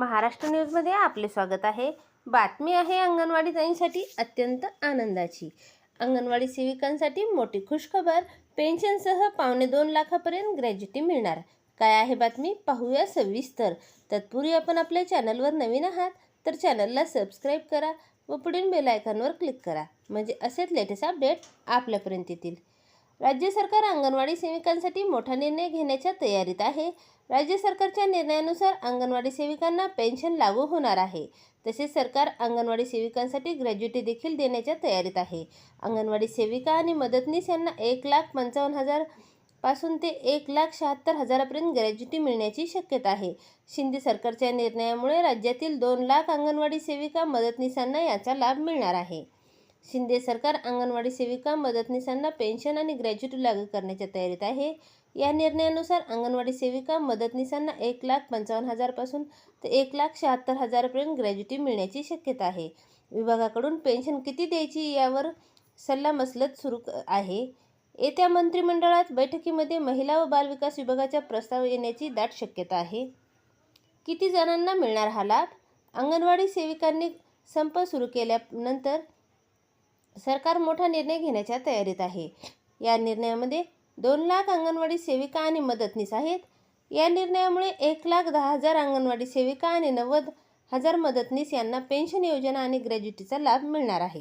महाराष्ट्र न्यूजमध्ये आपले स्वागत आहे. बातमी आहे अंगणवाडी ताईंसाठी अत्यंत आनंदाची. अंगणवाडी सेविकांसाठी मोठी खुशखबर पेन्शनसह पावणे दोन लाखापर्यंत ग्रॅज्युटी मिळणार. काय आहे बातमी? पाहूया सविस्तर. तत्पूर्वी आपण आपल्या चॅनलवर नवीन आहात तर चॅनलला सबस्क्राईब करा व पुढील बेल आयकॉनवर क्लिक करा. म्हणजे असेच लेटेस्ट अपडेट आपल्यापर्यंत येतील. राज्य सरकार अंगणवाडी सेविकांसाठी मोठा निर्णय घेण्याच्या तयारीत आहे. राज्य सरकारच्या निर्णयानुसार अंगणवाडी सेविकांना पेन्शन लागू होणार आहे. तसेच सरकार अंगणवाडी सेविकांसाठी ग्रॅज्युटी देखील देण्याच्या तयारीत आहे. अंगणवाडी सेविका आणि मदतनीस यांना एक लाख पंचावन्न हजारपासून ते एक लाख शहात्तर हजारापर्यंत ग्रॅज्युटी मिळण्याची शक्यता आहे. शिंदे सरकारच्या निर्णयामुळे राज्यातील दोन लाख अंगणवाडी सेविका मदतनीसांना याचा लाभ मिळणार आहे. शिंदे सरकार अंगणवाडी सेविका मदतनीसांना पेन्शन आणि ग्रॅज्युटी लागू करण्याच्या तयारीत आहे. या निर्णयानुसार अंगणवाडी सेविका मदतनीसांना एक लाख पंचावन्न हजारपासून ते एक लाख शहात्तर हजारपर्यंत ग्रॅज्युटी मिळण्याची शक्यता आहे. विभागाकडून पेन्शन किती द्यायची यावर सल्लामसलत सुरू आहे. येत्या मंत्रिमंडळात बैठकीमध्ये महिला व बालविकास विभागाचा प्रस्ताव येण्याची दाट शक्यता आहे. किती जणांना मिळणार हा लाभ? अंगणवाडी सेविकांनी संप सुरू केल्यानंतर सरकार मोठा निर्णय घेण्याच्या तयारीत आहे. या निर्णयामध्ये दोन लाख अंगणवाडी सेविका आणि मदतनीस आहेत. या निर्णयामुळे एक लाख दहा हजार अंगणवाडी सेविका आणि नव्वद हजार मदतनीस यांना पेन्शन योजना आणि ग्रॅज्युटीचा लाभ मिळणार आहे.